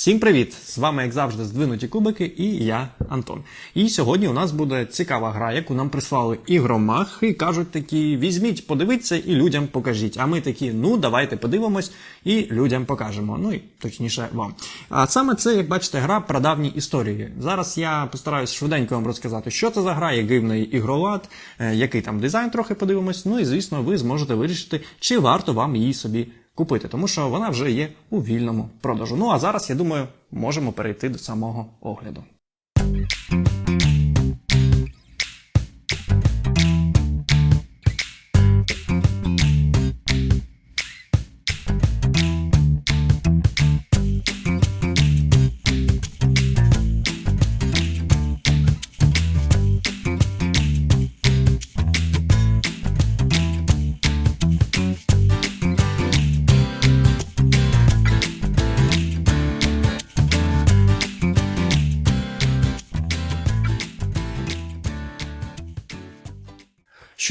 Всім привіт! З вами, як завжди, здвинуті кубики, і я, Антон. І сьогодні у нас буде цікава гра, яку нам прислали ігромах, і кажуть такі: візьміть, подивіться і людям покажіть. А ми такі, ну давайте подивимось і людям покажемо. Ну і точніше вам. А саме це, як бачите, гра прадавні історії. Зараз я постараюсь швиденько вам розказати, що це за гра, який в неї ігролад, е, який там дизайн трохи подивимось. Ну і звісно, ви зможете вирішити, чи варто вам її собі купити, тому що вона вже є у вільному продажу. Ну а зараз, я думаю, можемо перейти до самого огляду.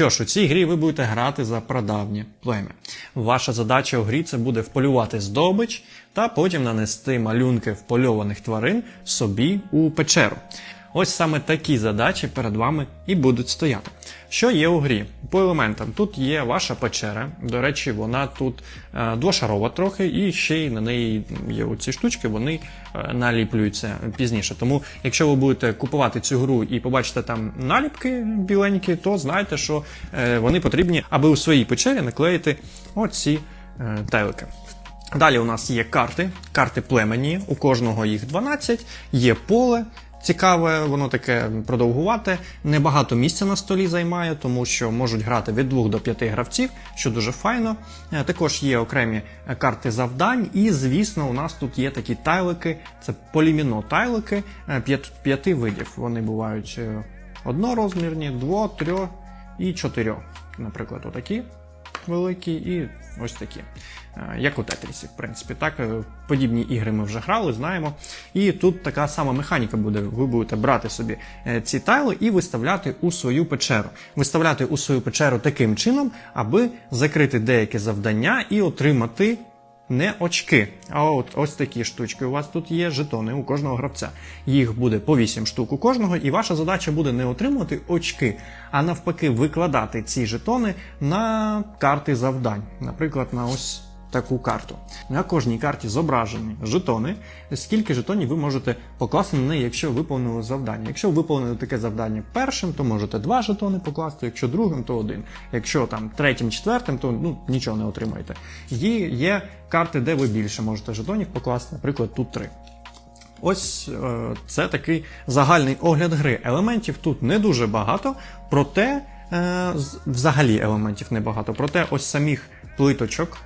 Що ж, у цій грі ви будете грати за прадавнє плем'я. Ваша задача у грі це буде вполювати здобич та потім нанести малюнки впольованих тварин собі у печеру. Ось саме такі задачі перед вами і будуть стояти. Що є у грі? По елементам тут є ваша печера. До речі, вона тут е, двошарова трохи, і ще й на неї є оці штучки, вони е, наліплюються пізніше. Тому, якщо ви будете купувати цю гру і побачите там наліпки біленькі, то знайте, що е, вони потрібні, аби у своїй печері наклеїти оці тайлики. Далі у нас є карти, карти племені, у кожного їх 12, є поле. Цікаве, воно таке продовгувате, небагато місця на столі займає, тому що можуть грати від 2 до 5 гравців, що дуже файно. Е, Також є окремі е, карти завдань, і, звісно, у нас тут є такі тайлики, це поліміно тайлики е, п'яти видів. Вони бувають однорозмірні, дво, трьох і чотирьох. Наприклад, отакі великі і ось такі. Е, Як у Тетрісі, в принципі. Так, е, подібні ігри ми вже грали, знаємо. І тут така сама механіка буде. Ви будете брати собі е, ці тайли і виставляти у свою печеру. Виставляти у свою печеру таким чином, аби закрити деякі завдання і отримати не очки, а от ось такі штучки. У вас тут є жетони у кожного гравця. Їх буде по 8 штук у кожного, і ваша задача буде не отримувати очки, а навпаки, викладати ці жетони на карти завдань. Наприклад, на ось таку карту. На кожній карті зображені жетони. Скільки жетонів ви можете покласти на неї, якщо виповнили завдання. Якщо виповнили таке завдання першим, то можете два жетони покласти, якщо другим, то один. Якщо там третім, четвертим, то ну нічого не отримаєте. Є, є карти, де ви більше можете жетонів покласти, наприклад, тут три. Ось е, це такий загальний огляд гри. Елементів тут не дуже багато, проте е, взагалі елементів небагато. Проте ось самих плиточок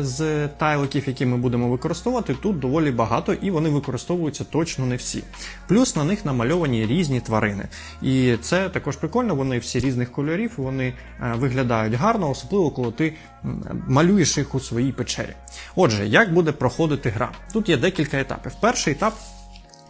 з тайликів, які ми будемо використовувати, тут доволі багато, і вони використовуються точно не всі. Плюс на них намальовані різні тварини. І це також прикольно, вони всі різних кольорів, вони е, виглядають гарно, особливо коли ти малюєш їх у своїй печері. Отже, як буде проходити гра? Тут є декілька етапів. Перший етап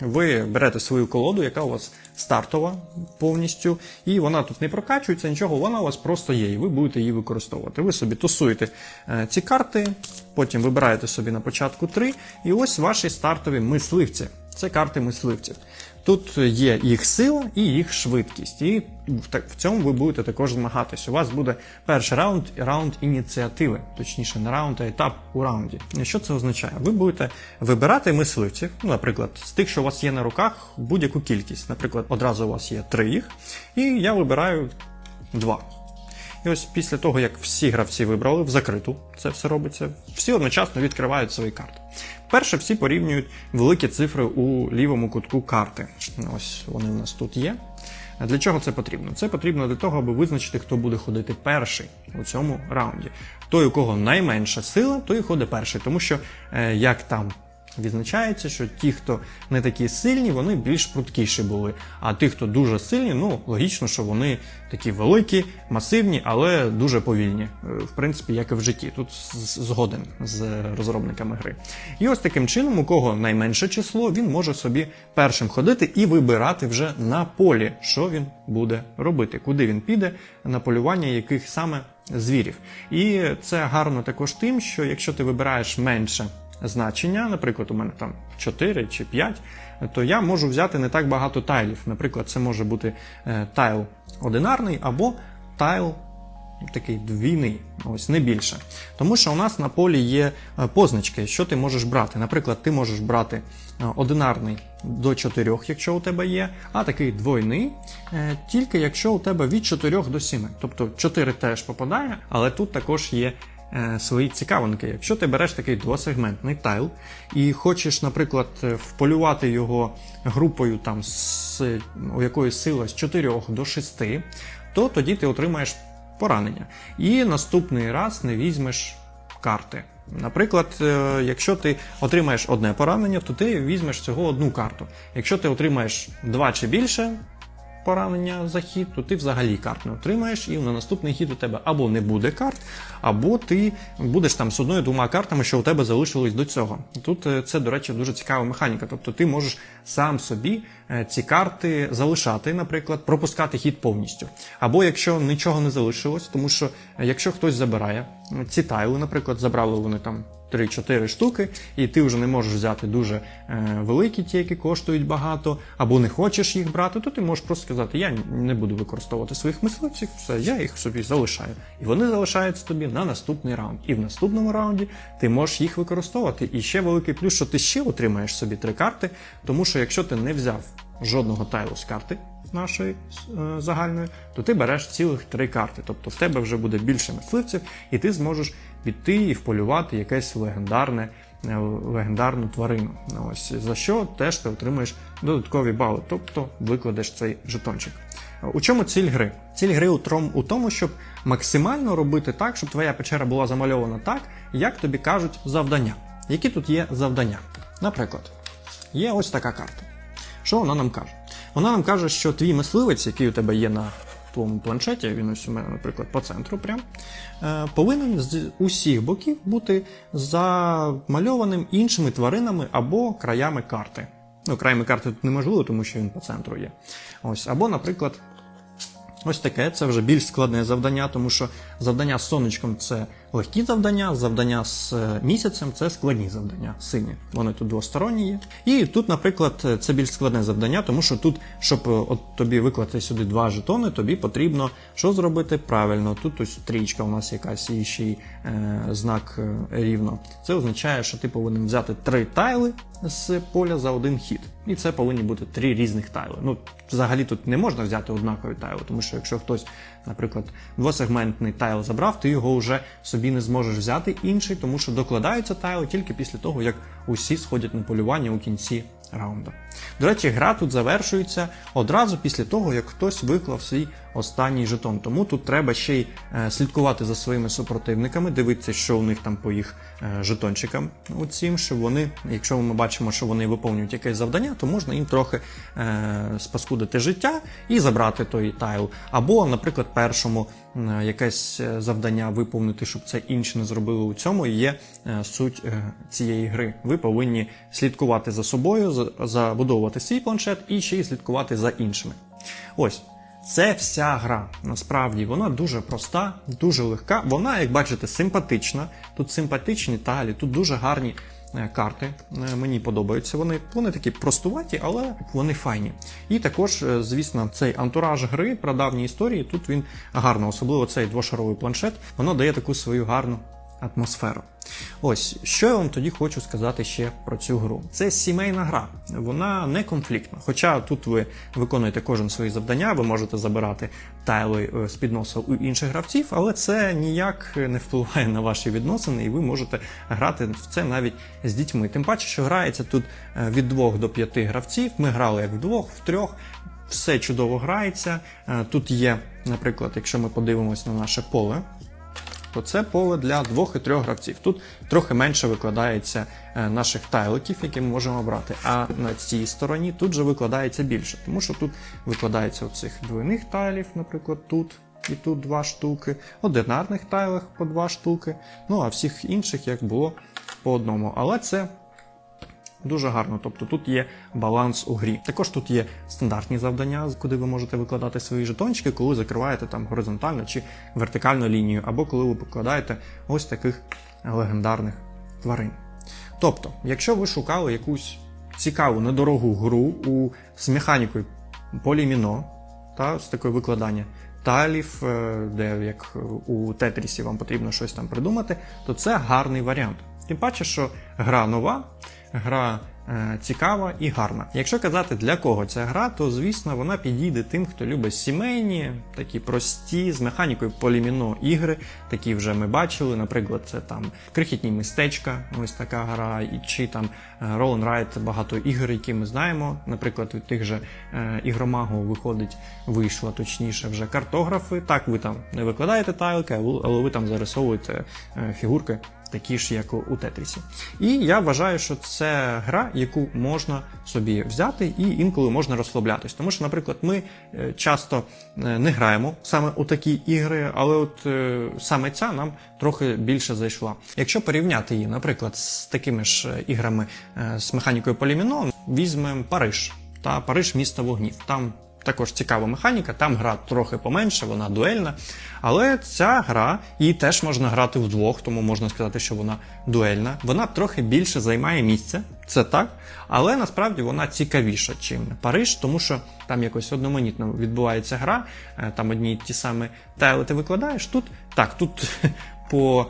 ви берете свою колоду, яка у вас стартова повністю, і вона тут не прокачується, нічого, вона у вас просто є, і ви будете її використовувати. Ви собі тусуєте е, ці карти, потім вибираєте собі на початку три, і ось ваші стартові мисливці. Це карти мисливців. Тут є їх сила і їх швидкість. І в цьому ви будете також змагатись. У вас буде перший раунд, раунд ініціативи, точніше, не раунд, а етап у раунді. Що це означає? Ви будете вибирати мисливців, ну, наприклад, з тих, що у вас є на руках, будь-яку кількість. Наприклад, одразу у вас є три їх, і я вибираю два. І ось після того, як всі гравці вибрали в закриту, це все робиться, всі одночасно відкривають свої карти. Перше, всі порівнюють великі цифри у лівому кутку карти. Ось вони у нас тут є. Для чого це потрібно? Це потрібно для того, аби визначити, хто буде ходити перший у цьому раунді. Той, у кого найменша сила, той і ходить перший, тому що е, як там відзначається, що ті, хто не такі сильні, вони більш пруткіші були. А ті, хто дуже сильні, ну логічно, що вони такі великі, масивні, але дуже повільні. Е, В принципі, як і в житті. Тут згоден з розробниками гри. І ось таким чином, у кого найменше число, він може собі першим ходити і вибирати вже на полі, що він буде робити, куди він піде на полювання яких саме звірів. І це гарно також тим, що якщо ти вибираєш менше значення, наприклад, у мене там 4 чи 5, то я можу взяти не так багато тайлів. Наприклад, це може бути е, тайл одинарний або тайл такий двійний, ось не більше. Тому що у нас на полі є е, позначки, що ти можеш брати. Наприклад, ти можеш брати е, одинарний до 4, якщо у тебе є, а такий двойний, тільки якщо у тебе від 4 до 7. Тобто 4 теж попадає, але тут також є. Е, Свої цікавинки. Якщо ти береш такий двосегментний тайл і хочеш, наприклад, е, вполювати його групою там з якоїсь сили з 4 до 6, то тоді ти отримаєш поранення. І наступний раз не візьмеш карти. Наприклад, е, якщо ти отримаєш одне поранення, то ти візьмеш всього одну карту. Якщо ти отримаєш два чи більше поранення за хід, то ти взагалі карт не отримаєш, і на наступний хід у тебе або не буде карт, або ти будеш там з одною-двома картами, що у тебе залишилось до цього. Тут е, це, до речі, дуже цікава механіка. Тобто ти можеш сам собі е, ці карти залишати, наприклад, пропускати хід повністю. Або якщо нічого не залишилось, тому що е, якщо хтось забирає ці тайли, наприклад, забрали вони там. 3-4 штуки, і ти вже не можеш взяти дуже е, великі, ті, які коштують багато, або не хочеш їх брати, то ти можеш просто сказати: я не буду використовувати своїх мисливців, все, я їх собі залишаю. І вони залишаються тобі на наступний раунд. І в наступному раунді ти можеш їх використовувати. І ще великий плюс, що ти ще отримаєш собі три карти, тому що якщо ти не взяв жодного тайлу з карти нашої е, загальної, то ти береш цілих три карти. Тобто в тебе вже буде більше мисливців, і ти зможеш піти і вполювати якесь легендарне, е, легендарну тварину. Ось за що теж ти отримаєш додаткові бали, тобто викладеш цей жетончик. У чому ціль гри? Ціль гри у тому, щоб максимально робити так, щоб твоя печера була замальована так, як тобі кажуть завдання. Які тут є завдання? Наприклад, є ось така карта. Що вона нам каже? Вона нам каже, що твій мисливець, який у тебе є на твоєму планшеті, він ось у мене, наприклад, по центру, прям, е, повинен з усіх боків бути замальованим іншими тваринами або краями карти. Ну, краями карти тут неможливо, тому що він по центру є. Ось, або, наприклад, Ось таке, це вже більш складне завдання, тому що завдання з сонечком це легкі завдання, завдання з е, місяцем це складні завдання, сині. Вони тут двосторонні є. І тут, наприклад, це більш складне завдання, тому що тут, щоб е, от тобі виклати сюди два жетони, тобі потрібно що зробити правильно. Тут ось стрічка у нас якась і ще й е, знак е, рівно. Це означає, що ти повинен взяти три тайли з поля за один хід. І це повинні бути три різних тайли. Ну, взагалі тут не можна взяти однакові тайли, тому що якщо хтось, наприклад, двосегментний тайл забрав, ти його вже собі не зможеш взяти інший, тому що докладаються тайли тільки після того, як усі сходять на полювання у кінці раунду. До речі, гра тут завершується одразу після того, як хтось виклав свій останній жетон. Тому тут треба ще й е, слідкувати за своїми супротивниками, дивитися, що у них там по їх е, жетончикам у цім, щоб вони, якщо ми бачимо, що вони виповнюють якесь завдання, то можна їм трохи е, спаскудити життя і забрати той тайл. Або, наприклад, першому якесь завдання виповнити, щоб це інші не зробили у цьому, є суть цієї гри. Ви повинні слідкувати за собою, забудовувати свій планшет і ще й слідкувати за іншими. Ось. Це вся гра. Насправді вона дуже проста, дуже легка. Вона, як бачите, симпатична. Тут симпатичні талі, тут дуже гарні е, карти. Е, Мені подобаються вони. Вони такі простуваті, але вони файні. І також, е, звісно, цей антураж гри про давні історії. Тут він гарно, особливо цей двошаровий планшет. Воно дає таку свою гарну атмосферу. Ось що я вам тоді хочу сказати ще про цю гру. Це сімейна гра, вона не конфліктна. Хоча тут ви виконуєте кожен свої завдання, ви можете забирати тайли е, з під носа у інших гравців, але це ніяк не впливає на ваші відносини, і ви можете грати в це навіть з дітьми. Тим паче, що грається тут е, від двох до п'яти гравців. Ми грали як вдвох, в трьох. Все чудово грається. Е, Тут є, наприклад, якщо ми подивимось на наше поле, то це поле для двох і трьох гравців. Тут трохи менше викладається е, наших тайликів, які ми можемо брати. А на цій стороні тут же викладається більше, тому що тут викладається оцих двойних тайлів, наприклад, тут. І тут два штуки, одинарних тайлах по два штуки, ну а всіх інших як було по одному. Але це Дуже гарно, тобто тут є баланс у грі. Також тут є стандартні завдання, куди ви можете викладати свої жетончики, коли закриваєте там горизонтальну чи вертикальну лінію, або коли ви покладаєте ось таких легендарних тварин. Тобто, якщо ви шукали якусь цікаву, недорогу гру у з механікою поліміно, та з такою викладання талів, е, де як у Тетрісі вам потрібно щось там придумати, то це гарний варіант. Тим паче, що гра нова, гра е, цікава і гарна. Якщо казати для кого ця гра, то звісно вона підійде тим, хто любить сімейні, такі прості, з механікою поліміно ігри. Такі вже ми бачили. Наприклад, це там крихітні містечка, ось така гра, і чи там е, Roll Ride, багато ігор, які ми знаємо. Наприклад, від тих же е, ігромагу виходить, вийшла точніше вже картографи. Так, ви там не викладаєте тайлки, але ви там зарисовуєте е, фігурки такі ж, як у- Тетрісі. І я вважаю, що це гра, яку можна собі взяти і інколи можна розслаблятись. Тому що, наприклад, ми е, часто е, не граємо саме у такі ігри, але от е, саме ця нам трохи більше зайшла. Якщо порівняти її, наприклад, з такими ж іграми з механікою Поліміно, візьмемо Париж та Париж місто вогнів. Там також цікава механіка, там гра трохи поменше, вона дуельна. Але ця гра, її теж можна грати вдвох, тому можна сказати, що вона дуельна. Вона трохи більше займає місце, це так, але насправді вона цікавіша, чим Париж, тому що там якось одноманітно відбувається гра, е, там одні й ті самі тайли ти викладаєш. Тут так, тут по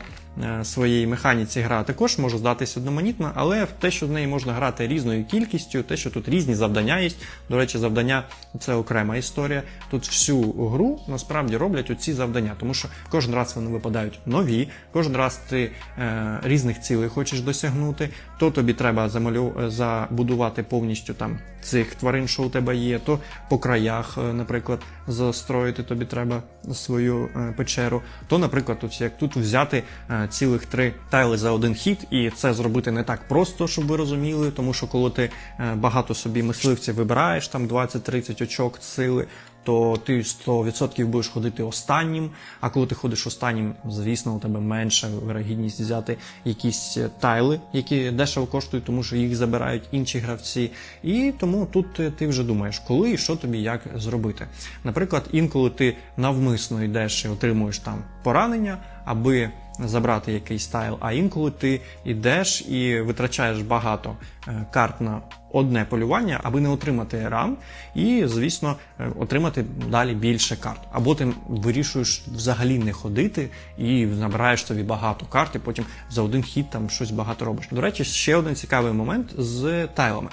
своїй механіці гра також може здатись одноманітно, але в те, що в неї можна грати різною кількістю, те, що тут різні завдання є. До речі, завдання це окрема історія. Тут всю гру насправді роблять оці завдання, тому що кожен раз вони випадають нові, кожен раз ти е, різних цілей хочеш досягнути, то тобі треба замалю... забудувати повністю там цих тварин, що у тебе є, то по краях, е, наприклад, застроїти тобі треба свою е, печеру. То, наприклад, ось як тут взяти е, цілих три тайли за один хід, і це зробити не так просто, щоб ви розуміли, тому що коли ти багато собі мисливців вибираєш, там 20-30 очок сили. То ти 100% будеш ходити останнім. А коли ти ходиш останнім, звісно, у тебе менша вирогідність взяти якісь е, тайли, які дешево коштують, тому що їх забирають інші гравці. І тому тут е, ти вже думаєш, коли і що тобі як зробити. Наприклад, інколи ти навмисно йдеш і отримуєш там поранення, аби забрати якийсь тайл, а інколи ти йдеш і витрачаєш багато е, карт на одне полювання, аби не отримати ран, і, звісно, е, отримати далі більше карт. Або ти вирішуєш взагалі не ходити і набираєш собі багато карт, і потім за один хід там щось багато робиш. До речі, ще один цікавий момент з тайлами.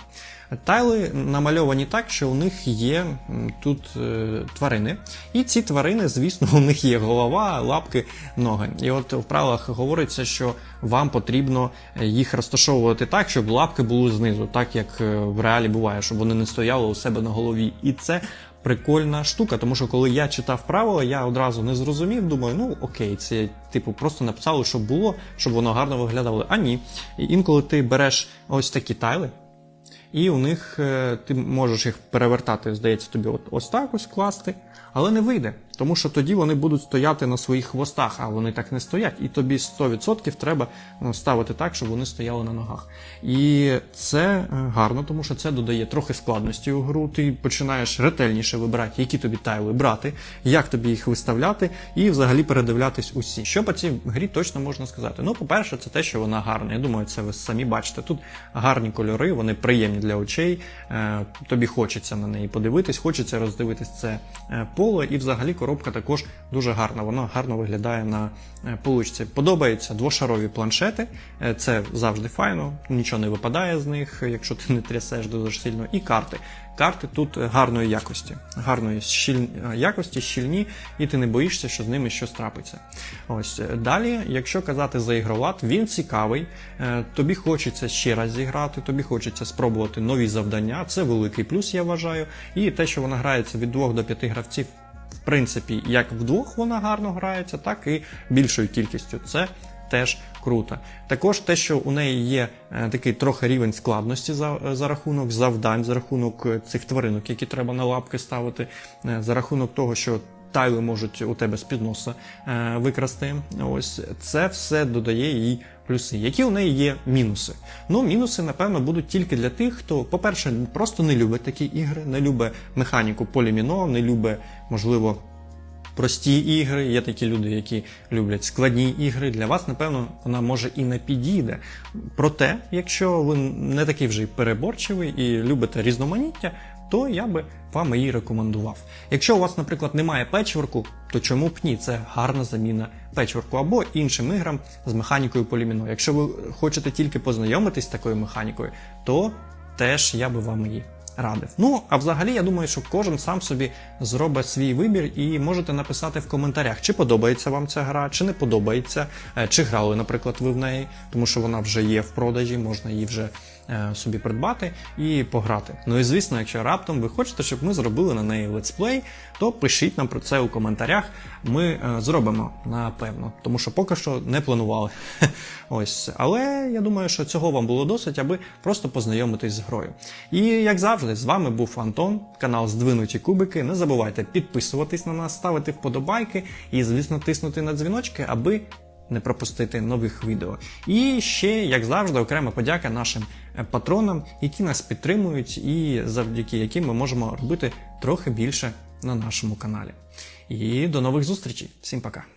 Тайли намальовані так, що у них є тут е, тварини, і ці тварини, звісно, у них є голова, лапки, ноги. І от в правилах говориться, що вам потрібно е, їх розташовувати так, щоб лапки були знизу, так як е, в реалі буває, щоб вони не стояли у себе на голові. І це прикольна штука, тому що коли я читав правила, я одразу не зрозумів, думаю, ну окей, це типу просто написали, щоб було, щоб воно гарно виглядало. А ні. І інколи ти береш ось такі тайли. І у них е, ти можеш їх перевертати, здається, тобі от ось так ось класти, але не вийде, тому що тоді вони будуть стояти на своїх хвостах, а вони так не стоять. І тобі 100% треба ну, ставити так, щоб вони стояли на ногах. І це е, гарно, тому що це додає трохи складності у гру. Ти починаєш ретельніше вибирати, які тобі тайли брати, як тобі їх виставляти, і взагалі передивлятись усі. Що по цій грі точно можна сказати? Ну, по-перше, це те, що вона гарна. Я думаю, це ви самі бачите. Тут гарні кольори, вони приємні для очей. Е, Тобі хочеться на неї подивитись, хочеться роздивитись це е, поле, і взагалі коробка також дуже гарна. Вона гарно виглядає на е, поличці. Подобаються двошарові планшети. Е, Це завжди файно, нічого не випадає з них, якщо ти не трясеш дуже сильно. І карти. Карти тут гарної якості, гарної щіль... якості, щільні, і ти не боїшся, що з ними щось трапиться. Ось е, далі, якщо казати за ігролад, він цікавий. е, Тобі хочеться ще раз зіграти, тобі хочеться спробувати нові завдання. Це великий плюс, я вважаю. І те, що вона грається від 2 до 5 гравців. Принципі, як вдвох вона гарно грається, так і більшою кількістю. Це теж круто. Також те, що у неї є е, такий трохи рівень складності за, за рахунок завдань, за рахунок е, цих тваринок, які треба на лапки ставити, е, за рахунок того, що. Тайли можуть у тебе з підноса е, викрасти. Ось це все додає їй плюси. Які у неї є мінуси? Ну, мінуси, напевно, будуть тільки для тих, хто, по-перше, просто не любить такі ігри, не любить механіку поліміно, не любить, можливо, прості ігри, є такі люди, які люблять складні ігри. Для вас, напевно, вона може і не підійде. Проте, якщо ви не такий вже й переборчивий і любите різноманіття, то я би вам її рекомендував. Якщо у вас, наприклад, немає печворку, то чому б ні? Це гарна заміна печворку або іншим іграм з механікою поліміно. Якщо ви хочете тільки познайомитись з такою механікою, то теж я би вам її радив. Ну, а взагалі, я думаю, що кожен сам собі зробить свій вибір і можете написати в коментарях, чи подобається вам ця гра, чи не подобається, е, чи грали, наприклад, ви в неї, тому що вона вже є в продажі, можна її вже собі придбати і пограти. Ну і звісно, якщо раптом ви хочете, щоб ми зробили на неї летсплей, то пишіть нам про це у коментарях. Ми е, зробимо напевно, тому що поки що не планували. Ось, але я думаю, що цього вам було досить, аби просто познайомитись з грою. І як завжди, з вами був Антон, канал Здвинуті Кубики. Не забувайте підписуватись на нас, ставити вподобайки і, звісно, тиснути на дзвіночки, аби не пропустити нових відео. І ще, як завжди, окрема подяка нашим е, патронам, які нас підтримують, і завдяки яким ми можемо робити трохи більше на нашому каналі. І до нових зустрічей. Всім пока.